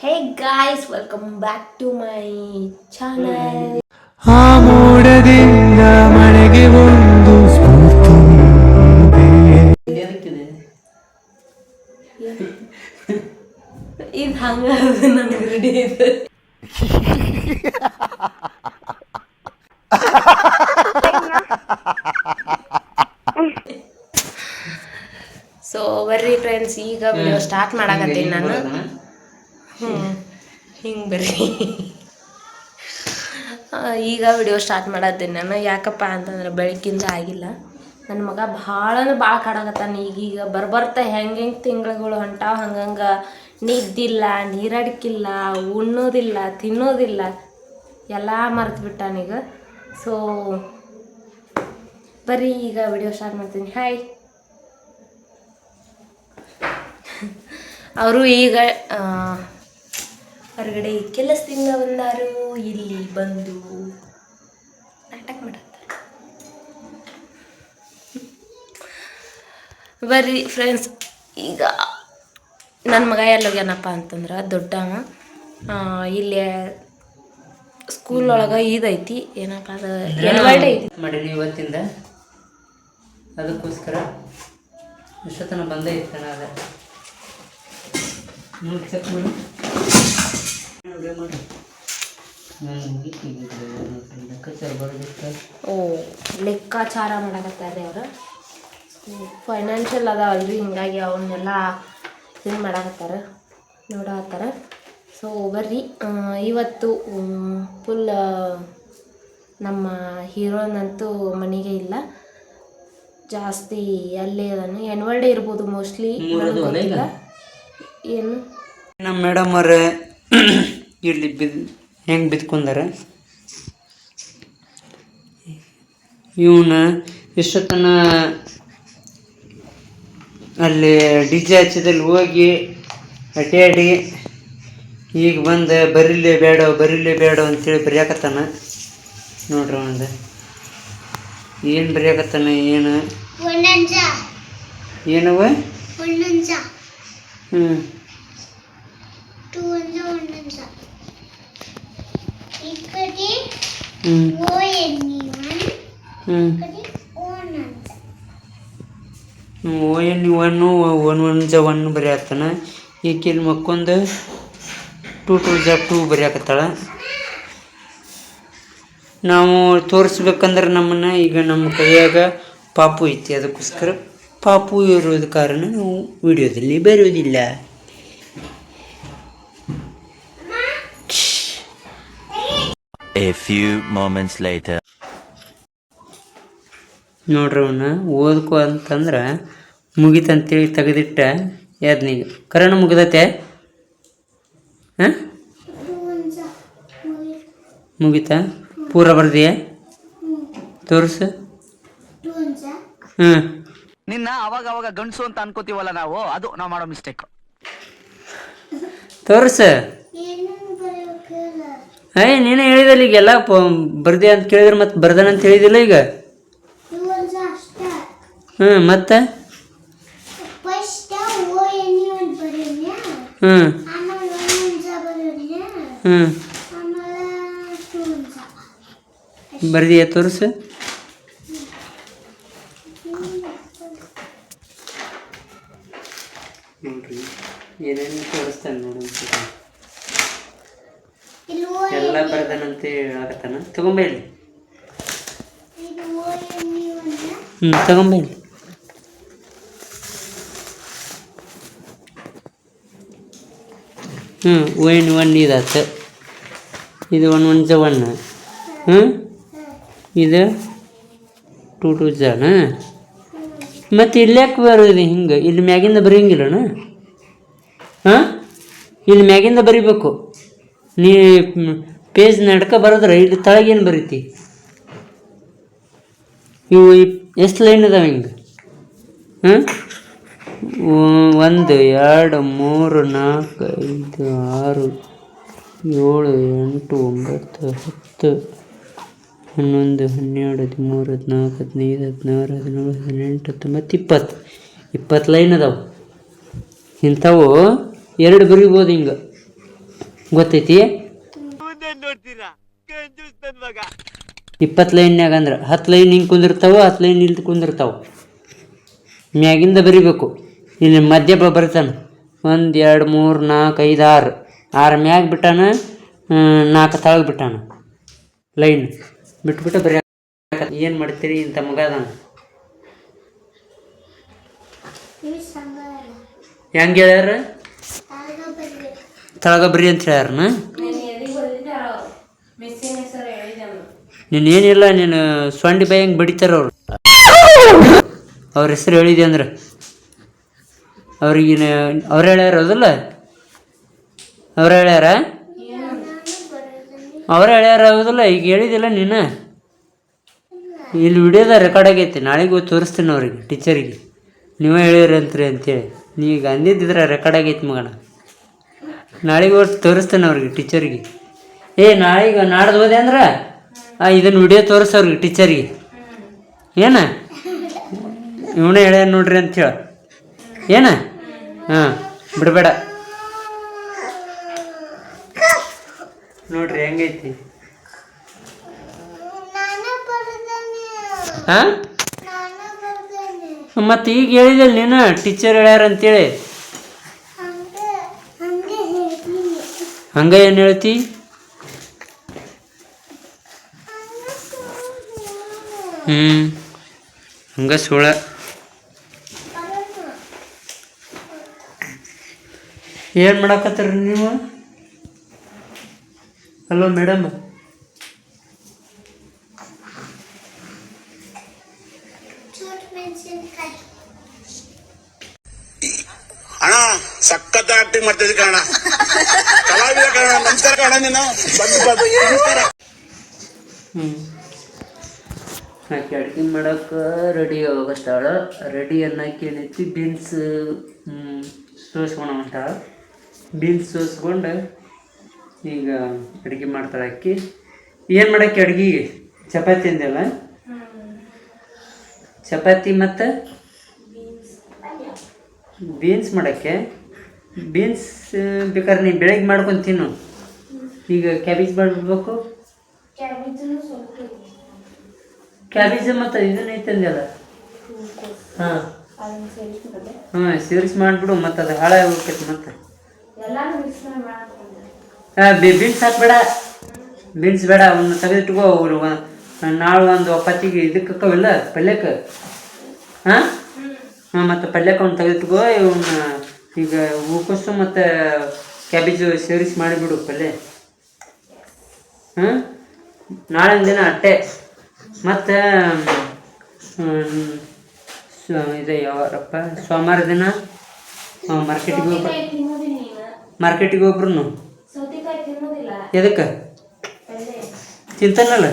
Hey guys welcome back to my channel ಆ ಮೋಡದಿಂದ ಮಳೆಗೆ ಒಂದು ಸ್ಫೂರ್ತಿ. ಇದು. ಹಂಗ ನನಗೆ ರೆಡಿ ಇದೆ. ಸೊ ಬರ್ರಿ ಫ್ರೆಂಡ್ಸ್ ಈಗ ವಿಡಿಯೋ ಸ್ಟಾರ್ಟ್ ಮಾಡಾಕತ್ತೀನಿ ನಾನು. ಹಿಂಗೆ ಬರ್ರಿ. ಈಗ ವಿಡಿಯೋ ಸ್ಟಾರ್ಟ್ ಮಾಡತ್ತೀನಿ ನಾನು. ಯಾಕಪ್ಪ ಅಂತಂದ್ರೆ ಬೆಳಕಿಂದ ಆಗಿಲ್ಲ. ನನ್ನ ಮಗ ಭಾಳ ಭಾಳ ಕಾಡಾಕತ್ತಾನ. ಈಗೀಗ ಬರ್ಬರ್ತಾ ಹೆಂಗೆ ಹೆಂಗೆ ತಿಂಗಳುಗಳು ಹೊಂಟಾವ ಹಂಗಂಗೆ ನಿದ್ದಿಲ್ಲ, ನೀರಡಿಕಿಲ್ಲ, ಉಣ್ಣೋದಿಲ್ಲ, ತಿನ್ನೋದಿಲ್ಲ. ಎಲ್ಲ ಮರ್ತು ಬಿಟ್ಟಾನೀಗ ಸೊ ಬರ್ರಿ ಈಗ ವಿಡಿಯೋ ಸ್ಟಾರ್ಟ್ ಮಾಡ್ತೀನಿ. ಹಾಯ್ ಅವರು ಈಗ ಹೊರಗಡೆ ಕೆಲಸದಿಂದ ಬಂದಾರು ಇಲ್ಲಿ ಬಂದು ನಾಟಕ ಮಾಡತ್ತಾರೆ. ಬರ್ರಿ ಫ್ರೆಂಡ್ಸ್ ಈಗ ನನ್ನ ಮಗ ಎಲ್ಲೋಗ್ಯಾನಪ್ಪ ಅಂತಂದ್ರೆ ದೊಡ್ಡ ಇಲ್ಲಿ ಸ್ಕೂಲ್ ಒಳಗೆ ಇದೈತಿ ಏನಪ್ಪ ಅದು ಮಾಡಿರಿ ಐತಿ? ಮಾಡೀನಿ ಇವತ್ತಿಂದ. ಅದಕ್ಕೋಸ್ಕರ ಇಷ್ಟೊತ್ತನ ಬಂದೇ ಇರ್ತಾನೆ ಅದ. ಚೆಕ್ ಮಾಡಿ. ಮಾಡಿ ಓ ಲೆಕ್ಕಾಚಾರ ಮಾಡಕತ್ತಾರೆ ಅವರು. ಫೈನಾನ್ಷಿಯಲ್ ಅದಾವಲ್ರಿ ಹಿಂಗಾಗಿ ಅವನ್ನೆಲ್ಲ ಇದು ಮಾಡಕತ್ತಾರ. ನೋಡತ್ತಾರ ಸೊ ಬರ್ರಿ. ಇವತ್ತು ಫುಲ್ ನಮ್ಮ ಹೀರೋನಂತೂ ಮನೆಗೆ ಇಲ್ಲ. ಜಾಸ್ತಿ ಅಲ್ಲೇ ಎನ್ವಲ್ ಡೇ ಇರ್ಬೋದು ಮೋಸ್ಟ್ಲಿ ಏನು? ನಮ್ಮ ಮೇಡಮ್ ಅವ್ರ ಇಲ್ಲಿ ಬಿದ್ ಹೆಂಗೆ ಬಿದ್ಕೊಂಡಾರ? ಇವನ ಇಷ್ಟೊತ್ತನ ಅಲ್ಲಿ ಡಿ ಜೆ ಹಚ್ಚಿದಲ್ಲಿ ಹೋಗಿ ಅಟ್ಯಾಡಿ ಈಗ ಬಂದು ಬರಿಲೇ ಬೇಡ ಬರಿಲೇ ಬೇಡ ಅಂತೇಳಿ ಬರೆಯಾಕತ್ತಾನ. ನೋಡ್ರಿ ಒಂದು ಏನು ಬರೆಯಾಕತ್ತಾನ ಏನು? ಏನವ ಹ್ಞೂ O N E one. One ಜ ಒನ್ ಬರೆಯತ್ತಾನ. ಈಕೆ ಈಕಿನ ಮಕ್ಕೊಂದು ಟೂ ಟೂ ಜ ಟೂ ಬರೆಯಕತ್ತಾಳ. ನಾವು ತೋರಿಸ್ಬೇಕಂದ್ರೆ ನಮ್ಮನ್ನ ಈಗ ನಮ್ಮ ಕೈಯಾಗ ಪಾಪು ಐತಿ. ಅದಕ್ಕೋಸ್ಕರ ಪಾಪು ಇರೋದ ಕಾರಣ ನಾವು ವಿಡಿಯೋದಲ್ಲಿ ಬರೋದಿಲ್ಲ A few moments later. ನೋಡ್ರಿ ಅವನ್ನ ಓದ್ಕೊ ಅಂತಂದ್ರೆ ಮುಗಿತಂತೇಳಿ ತೆಗೆದಿಟ್ಟ ಯಾದ್ನಿಗೆ. ಕರೋಣ ಮುಗಿದತೆ? ಹಾಂ? ಮುಗಿತಾ? ಪೂರ ಬರ್ದಿಯ? ತೋರಿಸು. ಹ್ಞೂ ನಿನ್ನ ಅವಾಗ ಅವಾಗ ಗಂಡಸು ಅಂತ ಅನ್ಕೋತೀವಲ್ಲ ನಾವು ಅದು ನಾವು ಮಾಡೋ ಮಿಸ್ಟೇಕ್. ತೋರಿಸು. ಏಯ್ ನೀನೇ ಹೇಳಿದಲ್ಲ ಈಗ ಎಲ್ಲ ಬರ್ದೆ ಅಂತ ಕೇಳಿದ್ರೆ ಮತ್ತೆ ಬರ್ದಾನ ಅಂತ ಹೇಳಿದಿಲ್ಲ ಈಗ? ಹ್ಞೂ ಮತ್ತೆ? ಹ್ಞೂ ಹ್ಞೂ ಬರ್ದಿಯ ತೋರಿಸು. ನೋಡ್ರಿ ಏನೇನು ತೋರಿಸ್ತಾನೆ ನೋಡಿ ಎಲ್ಲ ಬರ್ದಾನಂತ ಹೇಳಕತ್ತಾನ ತಗೊಂಬ ಇಲ್ಲಿ. ಹ್ಞೂ ತಗೊಂಬ ಇಲ್ಲಿ. ಹ್ಞೂ ಒನ್ ಒನ್ ಇದಾತು. ಇದು ಒನ್ ಒನ್ ಜ ಒನ್ ಹ್ಞೂ ಇದು ಟೂ ಟೂ ಜನ ಮತ್ತು ಇಲ್ಲ್ಯಾಕೆ ಬರೋದು ಹಿಂಗೆ? ಇಲ್ಲಿ ಮ್ಯಾಗಿಂದ ಬರೆಯಂಗಿಲ್ಲಣ ಹಾಂ? ಇಲ್ಲಿ ಮ್ಯಾಗಿಂದ ಬರಿಬೇಕು. ನೀ ಪೇಜ್ ನಡ್ಕ ಬರದು ಇಲ್ಲಿ ತಳಗೇನು ಬರೀತಿ? ಇವು ಎಷ್ಟು ಲೈನ್ ಅದಾವೆ ಹಿಂಗೆ? ಹಾಂ ಒಂದು, ಎರಡು, ಮೂರು, ನಾಲ್ಕು, ಐದು, ಆರು, ಏಳು, ಎಂಟು, ಒಂಬತ್ತು, ಹತ್ತು, ಹನ್ನೊಂದು, ಹನ್ನೆರಡು, ಹದಿಮೂರು, ಹದಿನಾಲ್ಕು, ಹದಿನೈದು, ಹದಿನಾರು, ಹದಿನೇಳು, ಹದಿನೆಂಟು, ಹತ್ತೊಂಬತ್ತು, ಇಪ್ಪತ್ತು. ಇಪ್ಪತ್ತು ಲೈನ್ ಅದಾವೆ. ಇಂಥವು ಎರಡು ಬರಿಬೋದು ಹಿಂಗೆ. ಗೊತ್ತೈತಿ? ಇಪ್ಪತ್ತು ಲೈನ್ಯಾಗ ಅಂದ್ರೆ ಹತ್ತು ಲೈನ್ ಹಿಂಗೆ ಕುಂದಿರ್ತಾವ ಹತ್ತು ಲೈನ್ ಇಲ್ಲಿ ಕುಂದಿರ್ತಾವ. ಮ್ಯಾಗಿಂದ ಬರಿಬೇಕು. ಇಲ್ಲಿ ಮಧ್ಯ ಬ ಬರ್ತಾನೆ. ಒಂದು, ಎರಡು, ಮೂರು ನಾಲ್ಕು ಐದು, ಆರು. ಆರು ಮ್ಯಾಗ ಬಿಟ್ಟಾನ ನಾಲ್ಕು ತಳಗೆ ಬಿಟ್ಟಾನ. ಲೈನ್. ಬಿಟ್ಬಿಟ್ಟು ಬರೀ ಏನು ಮಾಡ್ತೀರಿ ಇಂಥ ಮಗ ಅದಾನ? ಹೆಂಗೆ ಹೇಳ್ಯಾರ? ತಳಗ ಬರೀ ಅಂತ ಹೇಳ್ಯಾರನ ನೀನು ಎದಿಗೆ ಬಂದಿದ್ದೆ ಮಿಸ್ಸಿನ ಹೆಸರು ಹೇಳಿದೆ ನೀನು ಏನಿಲ್ಲ, ನೀನು ಸೊಂಡಿ ಬೈ ಹಂಗೆ ಬಡಿತಾರ ಅವ್ರು. ಅವ್ರ ಹೆಸರು ಹೇಳಿದೆ ಅಂದ್ರೆ. ಅವ್ರಿಗೆ ಅವ್ರು ಹೇಳ್ಯಾರ ಅದಲ್ಲ? ಅವ್ರು ಹೇಳ್ಯಾರ? ಅವ್ರು ಹೇಳ್ಯಾರ ಹೌದಲ್ಲ, ಈಗ ಹೇಳಿದಿಲ್ಲ ನೀನು? ಇಲ್ಲಿ ವಿಡಿಯೋದ ರೆಕಾರ್ಡ್ ಆಗೈತಿ, ನಾಳೆಗೆ ತೋರಿಸ್ತೀನಿ ಅವ್ರಿಗೆ ಟೀಚರಿಗೆ ನೀವೇ ಹೇಳಿರಿ ಅಂತ್ರಿ ಅಂತೇಳಿ. ನೀವು ಅಂದಿದ್ದಿದ್ರೆ ರೆಕಾರ್ಡ್ ಆಗೈತಿ ಮಗನ. ನಾಳೆಗೆ ಹೋಗಿ ತೋರಿಸ್ತೇನೆ ಅವ್ರಿಗೆ ಟೀಚರಿಗೆ ಏ ಈಗ ನಾಡ್ದು ಹೋದೆ ಅಂದ್ರೆ? ಇದನ್ನು ವಿಡಿಯೋ ತೋರಿಸೋರು ಟೀಚರಿಗೆ. ಏನ? ಇವನೇ ಹೇಳ್ಯಾನ ನೋಡ್ರಿ ಅಂತ ಹೇಳ. ಏನ? ಹಾಂ, ಬಿಡಬೇಡ. ನೋಡ್ರಿ, ಹೆಂಗೈತಿ? ಹಾಂ ಮತ್ತೆ ಈಗ ಹೇಳಿದಲ್ಲ ನೀನು? ಟೀಚರ್ ಹೇಳ್ಯಾರ ಅಂತೇಳಿ. ಹಂಗ ಏನು ಹೇಳ್ತಿ? ಹ್ಞೂ ಹಂಗ ಸುಳ ಏನು ಮಾಡಾಕತ್ತೀರಿ ನೀವು? ಹಲೋ ಮೇಡಮ್ ಅಣ್ಣ ಸಖತ್ ಆಕ್ಟಿಂಗ್ ಮಾಡ್ತಿದ್ದೆ ಕಣ ಕಲಾವಿದ ಕಣ ನಮಸ್ಕಾರ ಕಣ ನೀನು. ಬಂದು ಬಂದು ನಮಸ್ಕಾರ. ಹ್ಞೂ ಆಕೆ ಅಡುಗೆ ಮಾಡೋಕ್ಕೆ ರೆಡಿ ಆಗತ್ತಾಳ ರೆಡಿ ಅನ್ನಕ್ಕೆ ಏನೈತಿ ಬೀನ್ಸ್ ಸೋಸ್ಕೊಳ ಹೊಂಟಾಳ ಬೀನ್ಸ್ ಸೋಸ್ಕೊಂಡು ಈಗ ಅಡುಗೆ ಮಾಡ್ತಾಳೆ ಅಕ್ಕಿ. ಏನು ಮಾಡಕ್ಕೆ ಅಡುಗೆ? ಚಪಾತಿ ಅಂದಲ್ಲ ಚಪಾತಿ ಮತ್ತು? ಬೀನ್ಸ್ ಮಾಡೋಕ್ಕೆ. ಬೀನ್ಸ್ ಬೇಕಾದ್ರೆ ನೀನು ಬೆಳಗ್ಗೆ ಮಾಡ್ಕೊಂಡು ತಿನ್ನು. ಈಗ ಕ್ಯಾಬೇಜ್ ಮಾಡಿಬಿಡ್ಬೇಕು ಕ್ಯಾಬೇಜ್ ಮತ್ತು ಇದನ್ನ ಅಂದೆಲ್ಲ ಹಾಂ. ಹಾಂ ಸೇರಿಸಿ ಮಾಡಿಬಿಡು ಮತ್ತು ಅದು ಹಾಳಾಗಿ ಹೋಗ್ತೈತಿ ಮತ್ತೆ. ಹಾಂ ಬೀನ್ಸ್ ಹಾಕ್ಬೇಡ. ಬೀನ್ಸ್ ಬೇಡ ಅವನ್ನ ತೆಗೆದಿಟ್ಕೋ ಅವ್ರು. ನಾಳೆ ಒಂದು ಒಪ್ಪತ್ತಿಗೆ ಇದಕ್ಕೆ ಅಕ್ಕವಿಲ್ಲ ಪಲ್ಯಕ್ಕೆ ಹಾಂ? ಹಾಂ ಮತ್ತು ಪಲ್ಯಕ್ಕೆ ಅವ್ನು ತೆಗೆದಿಟ್ಕೋ ಇವನ್ನ ಈಗ ಹೂಕೋಸು ಮತ್ತು ಕ್ಯಾಬೇಜು ಸೇರಿಸಿ ಮಾಡಿಬಿಡು ಪಲ್ಯ. ಹಾಂ ನಾಳೆ ದಿನ ಅಟ್ಟೆ. ಮತ್ತು ಇದು ಯಾವಾರಪ್ಪ ಸೋಮವಾರ ದಿನ? ಮಾರ್ಕೆಟಿಗೆ ಹೋಗ್ಬ ಮಾರ್ಕೆಟಿಗೆ ಹೋಗ್ರು ಎದಕ್ಕೆ? ತಿಂತಾನಲ್ಲ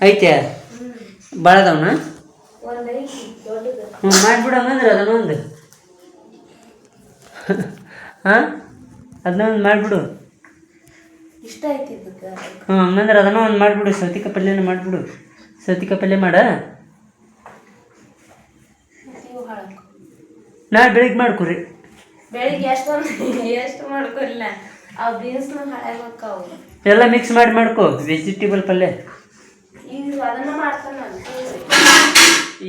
ಐತೆ ಭಾಳ ಅದಾವನ ಹ್ಞೂ ಮಾಡಿಬಿಡು ಹಂಗಂದ್ರೆ ಅದನ್ನ ಒಂದು ಹಾಂ ಅದನ್ನೊಂದು ಮಾಡಿಬಿಡು. ಇಷ್ಟ ಐತಿ ಇದಕ್ಕೆ. ಹ್ಞೂ ಹಂಗಂದ್ರೆ ಅದನ್ನ ಒಂದು ಮಾಡಿಬಿಡು ಸೌತಿಕ ಪಲ್ಯನ ಮಾಡಿಬಿಡು. ಸೌತಿಕ ಪಲ್ಯ ಮಾಡ. ನಾಳೆ ಬೆಳಿಗ್ಗೆ ಮಾಡ್ಕೊರಿ. ಬೆಳಿಗ್ಗೆ ಎಷ್ಟೊಂದು ಎಷ್ಟು ಮಾಡ್ಕೊರಿಲ್ಲ. ಆ ಬೀನ್ಸ್ನ ಹಾಳಾಗೋಕ್ಕಾವು ಎಲ್ಲ ಮಿಕ್ಸ್ ಮಾಡಿ ಮಾಡ್ಕೋ ವೆಜಿಟೇಬಲ್ ಪಲ್ಯ. ಈಗ ಅದನ್ನ ಮಾಡ್ತಾನ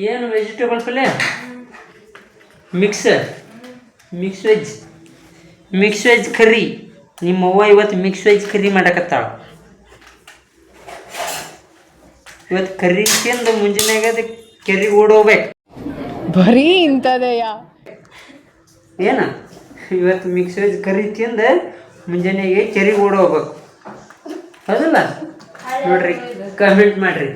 ಏನು ವೆಜಿಟೇಬಲ್ ಪಲ್ಯ? Mix mix veg mix veg curry ನಿಮ್ಮ ಅವ್ವ ಇವತ್ತು ಮಿಕ್ಸ್ ವೆಜ್ ಕರಿ ಮಾಡಕತ್ತಾಳ. ಇವತ್ತು ಕರಿ ತಿಂದು ಮುಂಜಾನೆಗೆ ಅದು ಕೆರಿ ಓಡೋಗ್ಬೇಕು. ಬರೀ ಇಂಥದೆಯಾ? ಏನ? ಇವತ್ತು ಮಿಕ್ಸ್ ವೆಜ್ ಕರಿ ತಿಂದು ಮುಂಜಾನೆಗೆ ಕೆರಿ ಓಡೋಗ್ಬೇಕು. ಹೌದಲ್ಲ? ನೋಡ್ರಿ ಕಮೆಂಟ್ ಮಾಡ್ರಿ.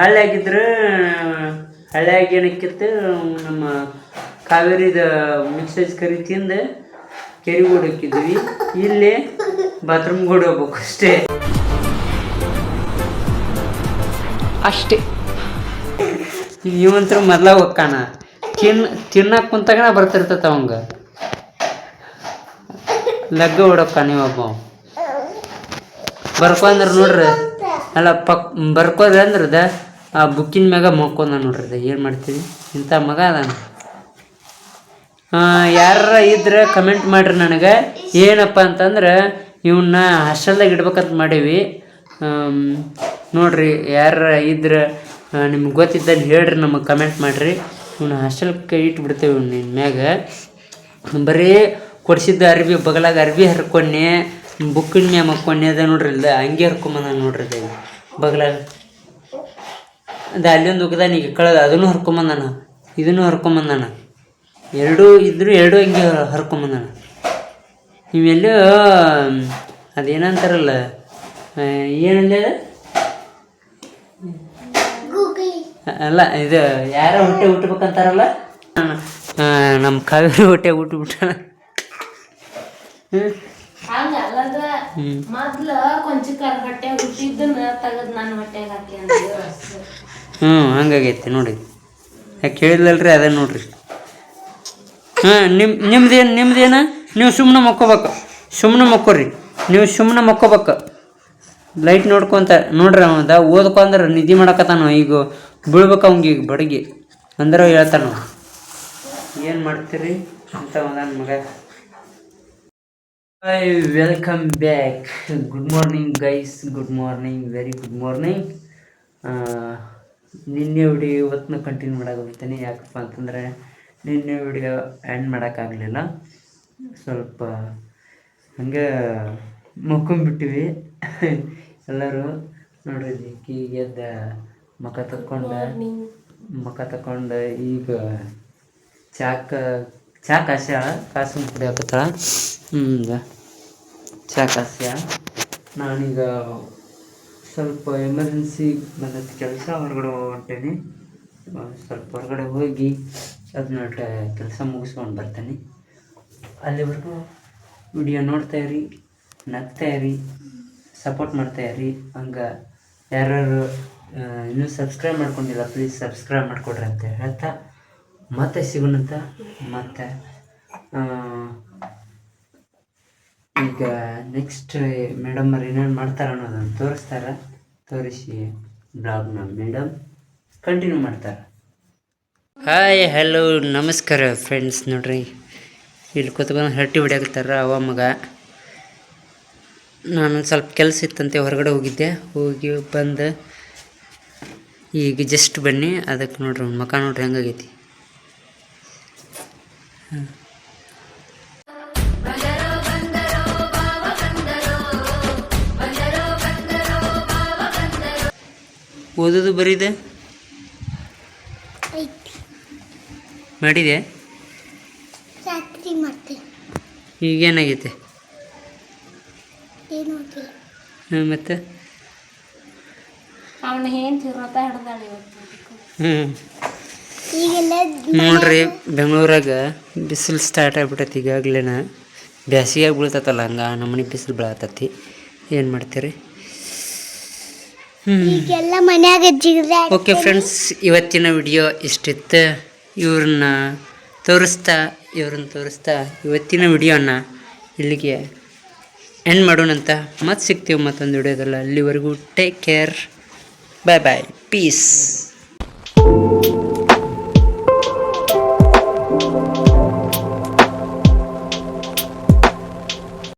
ಹಳ್ಳಿ ಆಗಿದ್ರೆ ಹಳ್ಳಿಯಾಗ ಏನಕ್ಕಿತ್ತು ನಮ್ಮ ಕಾವೇರಿದ ಮಿಕ್ಸ್ ವೆಜ್ ಕರಿ ತಿಂದು ಕೆರಿಗೆ ಇಲ್ಲೇ ಬಾತ್ರೂಮ್ ಬಾತ್ರೂಮ್ಗೆ ಹೋಗ್ಬೇಕು ಅಷ್ಟೇ. ಅಷ್ಟೇ. ಇವಂತ್ರ ಮೊದ್ಲ ಹೋಗ್ಕಾಣ ತಿನ್ ತಿನ್ನಕ್ಕೆ ಕುಂತಾಗಣ ಬರ್ತಿರ್ತತ ಅವಂಗ. ಲಗ್ಗ ಹೊಡಕ್ಕಾನ ಒಬ್ಬ ಬರ್ಕೊಂಡ್ರೆ ನೋಡ್ರಿ. ಅಲ್ಲ ಪಕ್ ಬರ್ಕೋದ್ರೆ ಅಂದ್ರದ ಆ ಬುಕ್ಕಿನ ಮ್ಯಾಗ ಮಕ್ಕೊಂದ ನೋಡ್ರಿ. ಏನು ಮಾಡ್ತೀವಿ? ಇಂಥ ಮಗ ಅದಾನ. ಯಾರ ಇದ್ರೆ ಕಮೆಂಟ್ ಮಾಡ್ರಿ ನನಗೆ. ಏನಪ್ಪ ಅಂತಂದ್ರೆ ಇವನ್ನ ಹಾಸ್ಟೆಲ್ದಾಗ ಇಡ್ಬೇಕಂತ ಮಾಡೀವಿ. ನೋಡಿರಿ ಯಾರ ಇದ್ರೆ ನಿಮ್ಗೆ ಗೊತ್ತಿದ್ದಲ್ಲಿ ಹೇಳ್ರಿ ನಮಗೆ ಕಮೆಂಟ್ ಮಾಡಿರಿ. ಇವನ್ನ ಹಾಸ್ಟೆಲ್ಗೆ ಇಟ್ಬಿಡ್ತೇವೆ ಇವ್ನ ಮ್ಯಾಗ. ಬರೀ ಕೊಡ್ಸಿದ್ದು ಅರ್ಬಿ, ಬಗಲಾಗ ಅರ್ಬಿ ಹರ್ಕೊಂಡೆ ಬುಕ್ಕಿನ ಮ್ಯಾಮ್ ಮಕ್ಕೊಂಡೆ ಅದ ನೋಡ್ರಿ ಇಲ್ಲ ಹಂಗೆ ಹರ್ಕೊಂಬಂದ ನೋಡ್ರಿ ಅದ ಬಗಲಾಗ. ಅದು ಅಲ್ಲೊಂದು ಉಗ್ದಾನ, ಈಗ ಕಳೆದ, ಅದನ್ನು ಹರ್ಕೊಂಬಂದಾನ, ಇದನ್ನು ಹರ್ಕೊಂಬಂದಾನ. ಎರಡೂ ಇದ್ರು ಎರಡೂ ಹಂಗೆ ಹರ್ಕೊಂಬಂದಾನ ಇವೆಲ್ಲ ಅದೇನಂತಾರಲ್ಲ ಏನಲ್ಲ? ಅಲ್ಲ ಇದು ಯಾರ ಹೊಟ್ಟೆ ಹುಟ್ಟಬೇಕಂತಾರಲ್ಲ? ನಮ್ಮ ಕಾವೇರಿ ಹೊಟ್ಟೆ ಹುಟ್ಟುಬಿಟ್ಟಾನ ಮೊದ್ಲ ಕೊಂಚಕರ ಹೊಟ್ಟೆ ಹುಟ್ಟಿದ್ದನ್ನ ತೆಗದ್ ನನ್ನ ಹೊಟ್ಟೆಗೆ ಹಾಕಿ ಅಂದ್ರು ಹ್ಞೂ ಹಂಗಾಗೈತಿ ನೋಡಿ. ಯಾಕೆ ಕೇಳಿದ್ಲಲ್ರಿ ಅದೇ ನೋಡ್ರಿ. ಹಾಂ ನಿಮ್ಮ ನಿಮ್ದೇನು ನಿಮ್ದೇನ? ನೀವು ಸುಮ್ಮನೆ ಮಕ್ಕೋಬೇಕು. ಸುಮ್ಮನೆ ಮಕ್ಕೋರಿ. ನೀವು ಸುಮ್ಮನೆ ಮಕ್ಕೋಬೇಕು. ಲೈಟ್ ನೋಡ್ಕೊಂತ ನೋಡ್ರಿ ಅವದ ಓದ್ಕೊಂಡ್ರೆ ನಿಧಿ ಮಾಡಕತ್ತಾನ ಈಗ ಬೀಳ್ಬೇಕು ಅವಂಗೆ ಈಗ ಬಡಗಿ. ಅಂದ್ರೆ ಹೇಳ್ತಾನ ಏನು ಮಾಡ್ತೀರಿ? ಅಂತ ನನ್ನ ಮಗ. Hi welcome back good morning guys good morning very good morning ನಿನ್ನೆ ಹುಡಿ ಇವತ್ತನ್ನ ಕಂಟಿನ್ಯೂ ಮಾಡಾಕತ್ತೀನಿ ಯಾಕಪ್ಪ ಅಂತಂದರೆ ನಿನ್ನೆ ವಿಡಿಯೋ ಎಂಡ್ ಮಾಡೋಕ್ಕಾಗಲಿಲ್ಲ. ಸ್ವಲ್ಪ ಹಂಗೆ ಮುಕ್ಕೊಂಬಿಟ್ಟಿವಿ ಎಲ್ಲರೂ ನೋಡ್ರಿ ಕೀಗೆದ್ದ ಮುಖ ತಕ್ಕೊಂಡು. ಮುಖ ತಕ್ಕೊಂಡು ಈಗ ಚಾಕ ಚಾ ಕಾಸ್ಯ ಕಾಸು ಕುಡಿಯಾಕತ್ತಾಳ ಹ್ಞೂ ಚಾ ಕಾಸ್ಯ ನಾನೀಗ ಸ್ವಲ್ಪ ಎಮರ್ಜೆನ್ಸಿ ಬಂದದ್ದು ಕೆಲಸ ಹೊರಗಡೆ ಹೊಂಟೇನಿ ಸ್ವಲ್ಪ ಹೊರಗಡೆ ಹೋಗಿ ಅದನ್ನ ಕೆಲಸ ಮುಗಿಸ್ಕೊಂಡು ಬರ್ತೀನಿ. ಅಲ್ಲಿವರೆಗೂ ವಿಡಿಯೋ ನೋಡ್ತಾ ಇರಿ, ನಗ್ತಾ ಇರಿ ಸಪೋರ್ಟ್ ಮಾಡ್ತಾ ಇರಿ. ಹಂಗೆ ಯಾರ್ಯಾರು ಇನ್ನೂ ಸಬ್ಸ್ಕ್ರೈಬ್ ಮಾಡ್ಕೊಂಡಿಲ್ಲ ಪ್ಲೀಸ್ ಸಬ್ಸ್ಕ್ರೈಬ್ ಮಾಡಿಕೊಡ್ರಿ ಅಂತ ಹೇಳ್ತಾ ಮತ್ತೆ ಸಿಗೋಣಂತ, ಮತ್ತೆ ಈಗ ನೆಕ್ಸ್ಟ್ ಮೇಡಮ್ ಅವ್ರು ಏನೇನು ಮಾಡ್ತಾರೆ ಅನ್ನೋದನ್ನು ತೋರಿಸ್ತಾರೆ. ತೋರಿಸಿ ಬ್ಲಾಗ್ನ ಮೇಡಮ್ ಕಂಟಿನ್ಯೂ ಮಾಡ್ತಾರೆ. ಹಾಯ್ ಹಲೋ ನಮಸ್ಕಾರ ಫ್ರೆಂಡ್ಸ್ ನೋಡ್ರಿ. ಇಲ್ಲಿ ಕೂತ್ಕೊಂಡು ಹರಟಿ ಹೊಡ್ಯಾಕತ್ತಾರ ಅವ ಮಗ. ನಾನು ಸ್ವಲ್ಪ ಕೆಲಸ ಇತ್ತಂತೆ, ಹೊರಗಡೆ ಹೋಗಿದ್ದೆ. ಹೋಗಿ ಬಂದು ಈಗ ಜಸ್ಟ್ ಬನ್ನಿ ಅದಕ್ಕೆ ನೋಡ್ರಿ ಮಕ ನೋಡ್ರಿ ಹೆಂಗಾಗೈತಿ ಓದೋದು ಬರೀದೆ? ಮಾಡಿದೆ ರಾತ್ರಿ ಈಗೇನಾಗೈತೆ? ಏನು ಆಗಿಲ್ಲ ಹಾಂ ಮತ್ತು? ಅವನ ಏನ್ ತಿರ್ನತ ಹಿಡ್ದಾಳ ಇವತ್ತು. ಹ್ಞೂ ಈಗೆಲ್ಲ ನೋಡ್ರಿ ಬೆಂಗಳೂರಾಗ ಬಿಸಿಲು ಸ್ಟಾರ್ಟ್ ಆಗ್ಬಿಟ್ಟೈತಿ ಈಗಾಗ್ಲೇನ ಬ್ಯಾಸಿಗೆ ಬೀಳ್ತೈತಲ್ಲ ಹಂಗ ನಮ್ಮನೆ ಬಿಸಿಲು ಬೀಳತತಿ. ಏನು ಮಾಡ್ತೀರಿ? ಹ್ಞೂ ಈಗೆಲ್ಲ ಮನ್ಯಾಗ ಓಕೆ ಫ್ರೆಂಡ್ಸ್ ಇವತ್ತಿನ ವಿಡಿಯೋ ಇಷ್ಟಿತ್ತು. ಇವ್ರನ್ನ ತೋರಿಸ್ತಾ ಇವ್ರನ್ನ ತೋರಿಸ್ತಾ ಇವತ್ತಿನ ವಿಡಿಯೋನ ಇಲ್ಲಿಗೆ ಎಂಡ್ ಮಾಡೋಣಂತ ಮತ್ತೆ ಸಿಗ್ತೀವಿ ಮತ್ತೊಂದು ವಿಡಿಯೋದಲ್ಲ. ಅಲ್ಲಿವರೆಗೂ take care bye bye peace